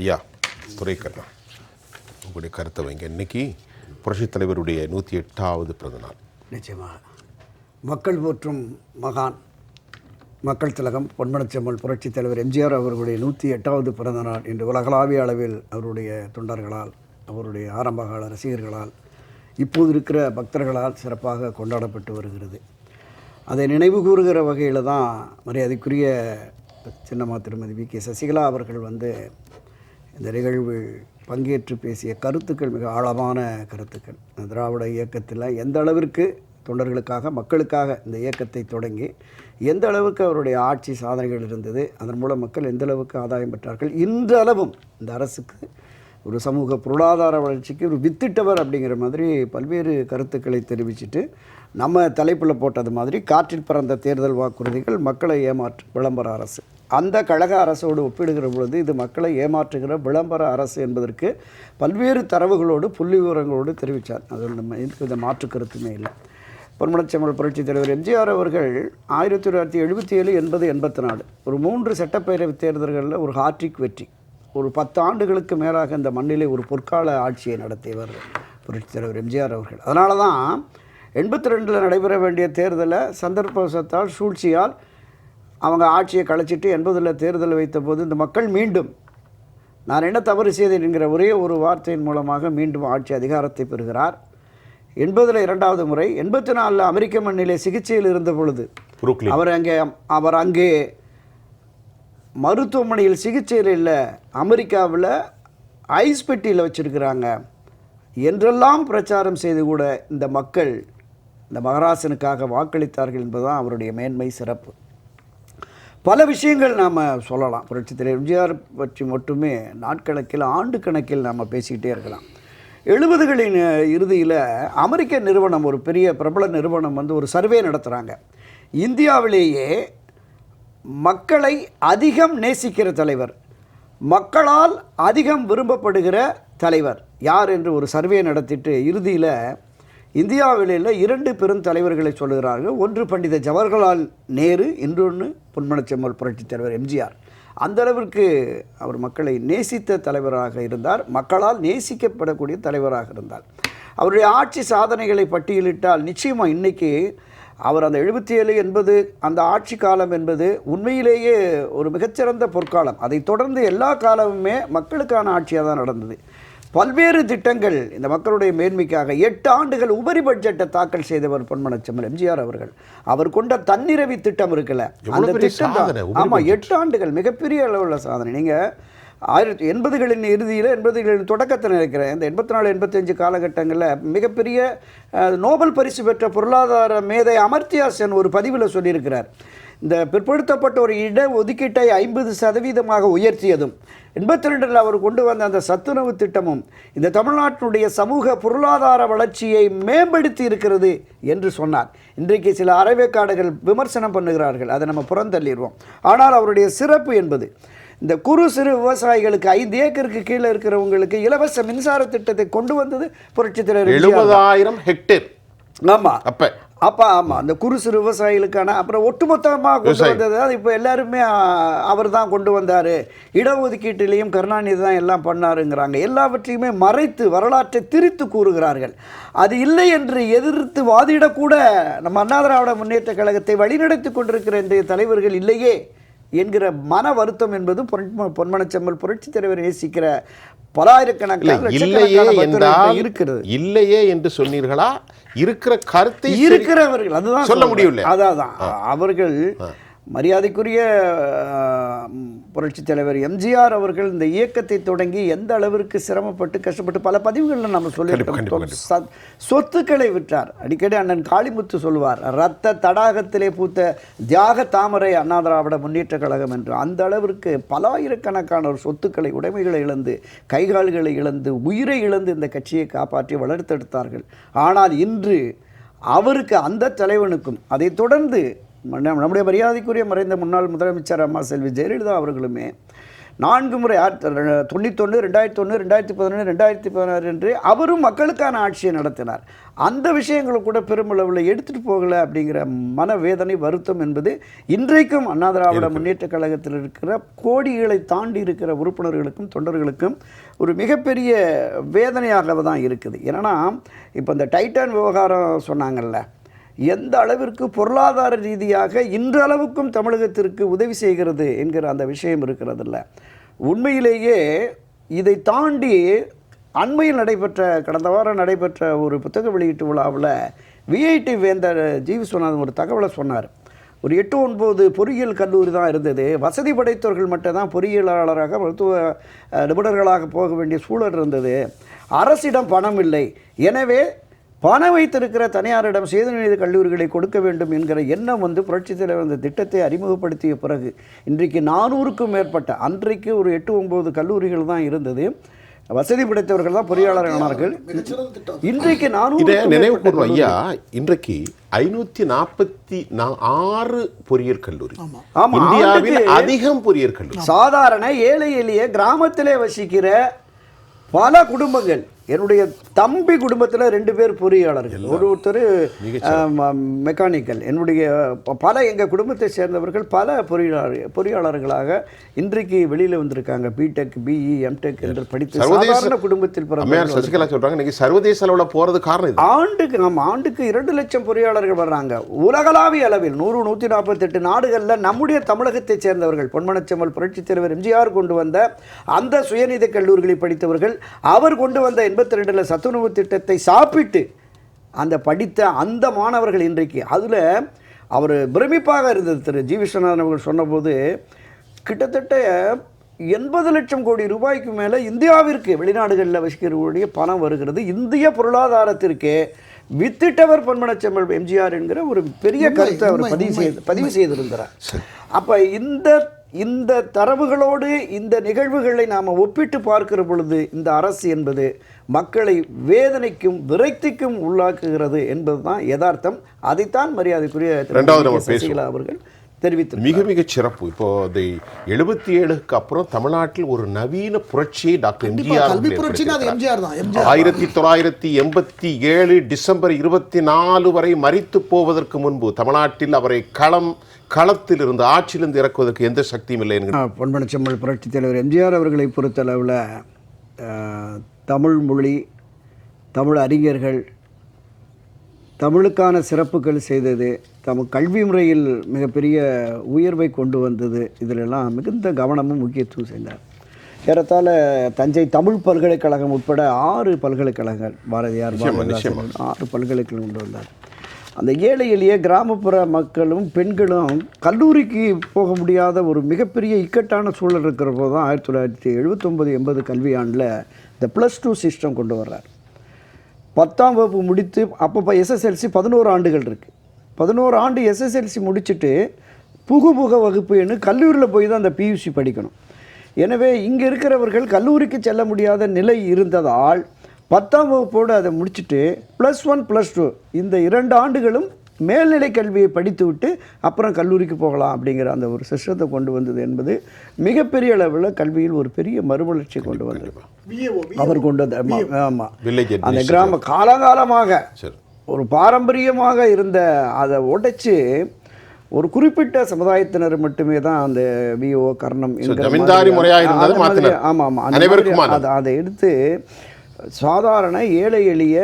ஐயா துரைக்கண்ணா உங்களுடைய கருத்தை வைங்க. இன்னைக்கு புரட்சித் தலைவருடைய நூற்றி எட்டாவது பிறந்தநாள் நிச்சயமாக மக்கள் போற்றும் மகான் மக்கள் திலகம் பொன்மனச்செம்மல் புரட்சித் தலைவர் எம்ஜிஆர் அவர்களுடைய நூற்றி எட்டாவது பிறந்த நாள் இன்று உலகளாவிய அளவில் அவருடைய தொண்டர்களால் அவருடைய ஆரம்பகால ரசிகர்களால் இப்போது இருக்கிற பக்தர்களால் சிறப்பாக கொண்டாடப்பட்டு வருகிறது. அதை நினைவு கூறுகிற வகையில் தான் மரியாதைக்குரிய சின்னம்மா திருமதி வி கே சசிகலா அவர்கள் வந்து இந்த நிகழ்வில் பங்கேற்று பேசிய கருத்துக்கள் மிக ஆழமான கருத்துக்கள். திராவிட இயக்கத்தில் எந்த அளவிற்கு தொண்டர்களுக்காக மக்களுக்காக இந்த இயக்கத்தை தொடங்கி எந்த அளவுக்கு அவருடைய ஆட்சி சாதனைகள் இருந்தது அதன் மூலம் மக்கள் எந்த அளவுக்கு ஆதாயம் பெற்றார்கள் இன்றளவும் இந்த அரசுக்கு ஒரு சமூக பொருளாதார வளர்ச்சிக்கு ஒரு வித்திட்டவர் அப்படிங்கிற மாதிரி பல்வேறு கருத்துக்களை தெரிவிச்சிட்டு நம்ம தலைப்பில் போட்டது மாதிரி காற்றில் பறந்த தேர்தல் வாக்குறுதிகள் மக்களை ஏமாற்று விளம்பர அரசு. அந்த கழக அரசோடு ஒப்பிடுகிற பொழுது இது மக்களை ஏமாற்றுகிற விளம்பர அரசு என்பதற்கு பல்வேறு தரவுகளோடு புள்ளி விவரங்களோடு தெரிவித்தார். அதில் நம்ம எந்த மாற்று கருத்துமே இல்லை. பொன்மனச்செம்மல் புரட்சித் தலைவர் எம்ஜிஆர் அவர்கள் ஆயிரத்தி தொள்ளாயிரத்தி எழுபத்தி ஏழு எண்பது எண்பத்தி நாலு ஒரு மூன்று சட்டப்பேரவைத் தேர்தல்களில் ஒரு ஹாட்ரிக் வெற்றி. ஒரு பத்து ஆண்டுகளுக்கு மேலாக இந்த மண்ணிலே ஒரு பொற்கால ஆட்சியை நடத்தியவர் புரட்சித் தலைவர் எம்ஜிஆர் அவர்கள். அதனால தான் எண்பத்தி ரெண்டில் நடைபெற வேண்டிய தேர்தலை சந்தர்ப்பவசத்தால் சூழ்ச்சியால் அவங்க ஆட்சியை கலைச்சிட்டு எண்பதில் தேர்தல் வைத்தபோது இந்த மக்கள் மீண்டும் நான் என்ன தவறு செய்தேன் என்கிற ஒரே ஒரு வார்த்தையின் மூலமாக மீண்டும் ஆட்சி அதிகாரத்தை பெறுகிறார். எண்பதில் இரண்டாவது முறை எண்பத்தி நாலில் அமெரிக்க மண்ணிலே சிகிச்சையில் இருந்த பொழுது அவர் அங்கே அவர் அங்கே மருத்துவமனையில் சிகிச்சையில் இல்லை அமெரிக்காவில் ஐஸ் பெட்டியில் வச்சுருக்கிறாங்க என்றெல்லாம் பிரச்சாரம் செய்து கூட இந்த மக்கள் இந்த மகராசனுக்காக வாக்களித்தார்கள் என்பதுதான் அவருடைய மேன்மை சிறப்பு. பல விஷயங்கள் நாம் சொல்லலாம். புரட்சி தலைவர் எம்ஜிஆர் பற்றி மட்டுமே நாட்கணக்கில் ஆண்டு கணக்கில் நாம் பேசிக்கிட்டே இருக்கலாம். எழுபதுகளின் இறுதியில் அமெரிக்க நிறுவனம் ஒரு பெரிய பிரபல நிறுவனம் வந்து ஒரு சர்வே நடத்துகிறாங்க இந்தியாவிலேயே மக்களை அதிகம் நேசிக்கிற தலைவர் மக்களால் அதிகம் விரும்பப்படுகிற தலைவர் யார் என்று ஒரு சர்வே நடத்திட்டு இறுதியில் இந்தியாவிலே இரண்டு பெரும் தலைவர்களை சொல்லுகிறார்கள். ஒன்று பண்டித ஜவஹர்லால் நேரு இன்னொன்று பொன்மனச்செம்மல் புரட்சித் தலைவர் எம்ஜிஆர். அந்த அளவிற்கு அவர் மக்களை நேசித்த தலைவராக இருந்தார். மக்களால் நேசிக்கப்படக்கூடிய தலைவராக இருந்தார். அவருடைய ஆட்சி சாதனைகளை பட்டியலிட்டால் நிச்சயமாக இன்னைக்கு அவர் அந்த எழுபத்தி ஏழு என்பது அந்த ஆட்சி காலம் என்பது உண்மையிலேயே ஒரு மிகச்சிறந்த பொற்காலம். அதை தொடர்ந்து எல்லா காலமுமே மக்களுக்கான ஆட்சியாக தான் நடந்தது. பல்வேறு திட்டங்கள் இந்த மக்களுடைய மேன்மைக்காக எட்டு ஆண்டுகள் உபரி பட்ஜெட்டை தாக்கல் செய்தவர் பொன்மனச்செம்மல் எம்ஜிஆர் அவர்கள். அவர் கொண்ட தன்னிறைவி திட்டம் இருக்குல்ல. அந்த திட்டம் ஆமாம் எட்டு ஆண்டுகள் மிகப்பெரிய அளவில் சாதனை. நீங்கள் ஆயிரத்தி எண்பதுகளின் இறுதியில் எண்பதுகளின் தொடக்கத்தில் இருக்கிறேன் இந்த எண்பத்தி நாலு எண்பத்தஞ்சு காலகட்டங்களில் மிகப்பெரிய நோபல் பரிசு பெற்ற பொருளாதார மேதை அமர்த்தியா சென் ஒரு பதிவில் சொல்லியிருக்கிறார். இந்த பிற்படுத்தப்பட்ட ஒரு இட ஒதுக்கீட்டை ஐம்பது சதவீதமாக உயர்த்தியதும் எண்பத்தி ரெண்டில் அவர் கொண்டு வந்த அந்த சத்துணவு திட்டமும் இந்த தமிழ்நாட்டினுடைய சமூக பொருளாதார வளர்ச்சியை மேம்படுத்தி இருக்கிறது என்று சொன்னார். இன்றைக்கு சில அரைவேக்காடுகள் விமர்சனம் பண்ணுகிறார்கள். அதை நம்ம புறந்தள்ளிடுவோம். ஆனால் அவருடைய சிறப்பு என்பது இந்த குறு சிறு விவசாயிகளுக்கு ஐந்து ஏக்கருக்கு கீழே இருக்கிறவங்களுக்கு இலவச மின்சார திட்டத்தை கொண்டு வந்தது புரட்சித் தலைவர். எழுபதாயிரம் ஹெக்டேர். ஆமா. அப்ப அப்பா ஆமா அந்த குறு சிறு விவசாயிகளுக்கான அப்புறம் ஒட்டுமொத்தமாக கொண்டு. வந்தது. அது இப்போ எல்லாருமே அவர் தான் கொண்டு வந்தார். இடஒதுக்கீட்டிலையும் கருணாநிதி தான் எல்லாம் பண்ணாருங்கிறாங்க. எல்லாவற்றையுமே மறைத்து வரலாற்றை திரித்து கூறுகிறார்கள். அது இல்லை என்று எதிர்த்து வாதிடக்கூட நம்ம அண்ணா திராவிட முன்னேற்ற கழகத்தை வழிநடத்தி கொண்டிருக்கிற இன்றைய தலைவர்கள் இல்லையே. என்கிற மன வருத்தம் என்பது பொன்- பொன்மனச்செம்மல் புரட்சித் தலைவர் நேசிக்கிற பலாயிரக்கணக்கான இல்லையே என்றால் இருக்கிறது. இல்லையே என்று சொன்னீர்களா? இருக்கிற கருத்தை இருக்கிறவர்கள் அதுதான் சொல்ல. முடியவில்லை. அதான் அவர்கள் மரியாதைக்குரிய புரட்சித் தலைவர் எம்ஜிஆர் அவர்கள் இந்த இயக்கத்தை தொடங்கி எந்த அளவிற்கு சிரமப்பட்டு கஷ்டப்பட்டு பல பதிவுகளில் நம்ம சொல்லியிருக்கோம். சொத்துக்களை விற்றார். அடிக்கடி அண்ணன் காளிமுத்து சொல்வார் ரத்த தடாகத்திலே பூத்த தியாக தாமரை அண்ணா திராவிட முன்னேற்ற கழகம் என்று. அந்த அளவிற்கு பலாயிரக்கணக்கான ஒரு சொத்துக்களை உடைமைகளை இழந்து கைகால்களை இழந்து உயிரை இழந்து இந்த கட்சியை காப்பாற்றி வளர்த்தெடுத்தார்கள். ஆனால் இன்று அவருக்கு அந்த தலைவனுக்கும் அதைத் தொடர்ந்து நம்முடைய மரியாதைக்குரிய மறைந்த முன்னாள் முதலமைச்சர் அம்மா செல்வி ஜெயலலிதா அவர்களுமே நான்கு முறை தொண்ணூத்தொன்று ரெண்டாயிரத்தி ஒன்று ரெண்டாயிரத்தி பதினொன்று ரெண்டாயிரத்தி பதினாறு என்று அவரும் மக்களுக்கான ஆட்சியை நடத்தினார். அந்த விஷயங்களை கூட பெருமளவில் எடுத்துகிட்டு போகலை அப்படிங்கிற மனவேதனை வருத்தம் என்பது இன்றைக்கும் அண்ணா திராவிட முன்னேற்ற கழகத்தில் இருக்கிற கோடிகளை தாண்டி இருக்கிற உறுப்பினர்களுக்கும் தொண்டர்களுக்கும் ஒரு மிகப்பெரிய வேதனையாக தான் இருக்குது. ஏன்னா இப்போ இந்த டைட்டான் விவகாரம் சொன்னாங்கல்ல எந்த அளவிற்கு பொருளாதார ரீதியாக இன்றளவுக்கும் தமிழகத்திற்கு உதவி செய்கிறது என்கிற அந்த விஷயம் இருக்கிறதில்ல. உண்மையிலேயே இதை தாண்டி அண்மையில் நடைபெற்ற கடந்த வாரம் நடைபெற்ற ஒரு புத்தக வெளியீட்டு விழாவில் விஐடி வேந்தர் ஜி விஸ்வநாதன் ஒரு தகவலை சொன்னார். ஒரு எட்டு ஒன்பது பொறியியல் கல்லூரி தான் இருந்தது. வசதி படைத்தவர்கள் மட்டும் தான் பொறியியலாளராக மருத்துவ நிபுணர்களாக போக வேண்டிய சூழல் இருந்தது. அரசிடம் பணம் இல்லை. எனவே பணம் வைத்திருக்கிற தனியாரிடம் சேதநீதி கல்லூரிகளை கொடுக்க வேண்டும் என்கிற எண்ணம் வந்து புரட்சித் தலைவர் அந்த திட்டத்தை அறிமுகப்படுத்திய பிறகு இன்றைக்கு நானூறுக்கும் மேற்பட்ட அன்றைக்கு ஒரு எட்டு ஒன்பது கல்லூரிகள் தான் இருந்தது. வசதி படைத்தவர்கள் தான் பொறியாளர் ஆனார்கள். இன்றைக்கு இதை நானூறு நினைவு ஐயா இன்றைக்கு ஐநூத்தி நாற்பத்தி ஆறு பொறியியல் கல்லூரி. ஆமா, இந்தியாவில் அதிகம் பொறியியல் கல்லூரி. சாதாரண ஏழை எளிய கிராமத்திலே வசிக்கிற பல குடும்பங்கள் என்னுடைய தம்பி குடும்பத்தில் ரெண்டு பேர் பொறியாளர்கள். ஒரு ஒருத்தர் மெக்கானிக்கல். என்னுடைய பல எங்கள் குடும்பத்தை சேர்ந்தவர்கள் பல பொறியாளர் பொறியாளர்களாக இன்றைக்கு வெளியில் வந்திருக்காங்க. பிடெக் பிஇ எம்டெக் என்று படித்து சாதாரண குடும்பத்தில் பிறந்தவர்கள் சசிகலா சொல்றாங்க இன்னைக்கு சர்வதேச அளவுல போறது காரணம் ஆண்டுக்கு நம்ம ஆண்டுக்கு இரண்டு லட்சம் பொறியாளர்கள் வர்றாங்க. உலகளாவிய அளவில் நூறு நூற்றி நாற்பத்தெட்டு நாடுகளில் நம்முடைய தமிழகத்தைச் சேர்ந்தவர்கள் பொன்மனச்செம்மல் புரட்சித் தலைவர் எம்ஜிஆர் கொண்டு வந்த அந்த சுயநிதி கல்லூரிகளில் படித்தவர்கள் அவர் கொண்டு வந்த எண்பத்தி ரெண்டில் சத்துணவு திட்டத்தை சாப்பிட்டு அந்த படித்த அந்த மாணவர்கள் இன்றைக்கு அதில் அவர் பிரமிப்பாக இருந்தது. திரு ஜி விஸ்வநாதன் அவர்கள் சொன்னபோது கிட்டத்தட்ட எண்பது லட்சம் கோடி ரூபாய்க்கு மேலே இந்தியாவிற்கு வெளிநாடுகளில் வசிக்கிறவர்களுடைய பணம் வருகிறது. இந்திய பொருளாதாரத்திற்கு வித்திட்டவர் பொன்மனச்செம்மல் எம்ஜிஆர் என்கிற ஒரு பெரிய கருத்தை அவர் பதிவு செய்து பதிவு செய்திருந்தார் அப்போ இந்த இந்த தரவுகளோடு இந்த நிகழ்வுகளை நாம் ஒப்பிட்டு பார்க்கிற பொழுது இந்த அரசு என்பது மக்களை வேதனைக்கும் விரக்திக்கும் உள்ளாக்குகிறது என்பதுதான் யதார்த்தம். அதைத்தான் மரியாதைக்குரிய. சசிகலா அவர்கள் தெரிவித்திருக்கிறார். மிக மிக சிறப்பு. இப்போ இந்த எழுபத்தி ஏழுக்கு அப்புறம் தமிழ்நாட்டில் ஒரு நவீன புரட்சியை டாக்டர் எம்ஜிஆர் ஆயிரத்தி தொள்ளாயிரத்தி எண்பத்தி ஏழு டிசம்பர் இருபத்தி நாலு வரை மறித்து போவதற்கு முன்பு தமிழ்நாட்டில் அவரை களம் களத்தில் இருந்து ஆட்சியிலிருந்து இறக்குவதற்கு எந்த சக்தியும் இல்லை என்கிற பொன்மனச்செம்மல் புரட்சித் தலைவர் எம்ஜிஆர் அவர்களை பொறுத்தளவில் தமிழ் மொழி தமிழ் அறிஞர்கள் தமிழுக்கான சிறப்புகள் செய்தது தம் கல்வி முறையில் மிகப்பெரிய உயர்வை கொண்டு வந்தது இதிலெல்லாம் மிகுந்த கவனமும் முக்கியத்துவம் செய்தார் ஏறத்தாழ தஞ்சை தமிழ் பல்கலைக்கழகம் உட்பட ஆறு பல்கலைக்கழகங்கள் பாரதியார் ஆறு பல்கலைக்கழகம் கொண்டு வந்தார். அந்த ஏழை எளிய கிராமப்புற மக்களும் பெண்களும் கல்லூரிக்கு போக முடியாத ஒரு மிகப்பெரிய இக்கட்டான சூழல் இருக்கிற போது தான் ஆயிரத்தி தொள்ளாயிரத்தி எழுபத்தொம்பது எண்பது கல்வியாண்டில் இந்த ப்ளஸ் டூ சிஸ்டம் கொண்டு வர்றார். பத்தாம் வகுப்பு முடித்து அப்போ எஸ்எஸ்எல்சி பதினோரு ஆண்டுகள் இருக்குது பதினோரு ஆண்டு எஸ்எஸ்எல்சி முடிச்சுட்டு புகு புக வகுப்புன்னு கல்லூரியில் போய் தான் அந்த பியூசி படிக்கணும். எனவே இங்கே இருக்கிறவர்கள் கல்லூரிக்கு செல்ல முடியாத நிலை இருந்ததால் பத்தாம் வகுப்போடு அதை முடிச்சுட்டு ப்ளஸ் ஒன் ப்ளஸ் டூ இந்த இரண்டு ஆண்டுகளும் மேல்நிலை கல்வியை படித்துவிட்டு அப்புறம் கல்லூரிக்கு போகலாம் அப்படிங்கிற அந்த ஒரு சிஸ்டத்தை கொண்டு வந்தது என்பது மிகப்பெரிய அளவில் கல்வியில் ஒரு பெரிய மறுமலர்ச்சி கொண்டு வந்தது அவர் கொண்டு வந்த அந்த. கிராம காலகாலமாக சரி ஒரு பாரம்பரியமாக இருந்த அதை உடைச்சு ஒரு குறிப்பிட்ட சமுதாயத்தினர் மட்டுமே தான் அந்த விஓ கர்ணம் என்கிற ஜமீன்தாரி மாதிரி- முறையா இருந்தது அந்த மாதிரி- மாத்தினார். ஆமா ஆமா அந்த அனைவருக்குமானது. மாதிரி அதை அதை எடுத்து சாதாரண ஏழை எளிய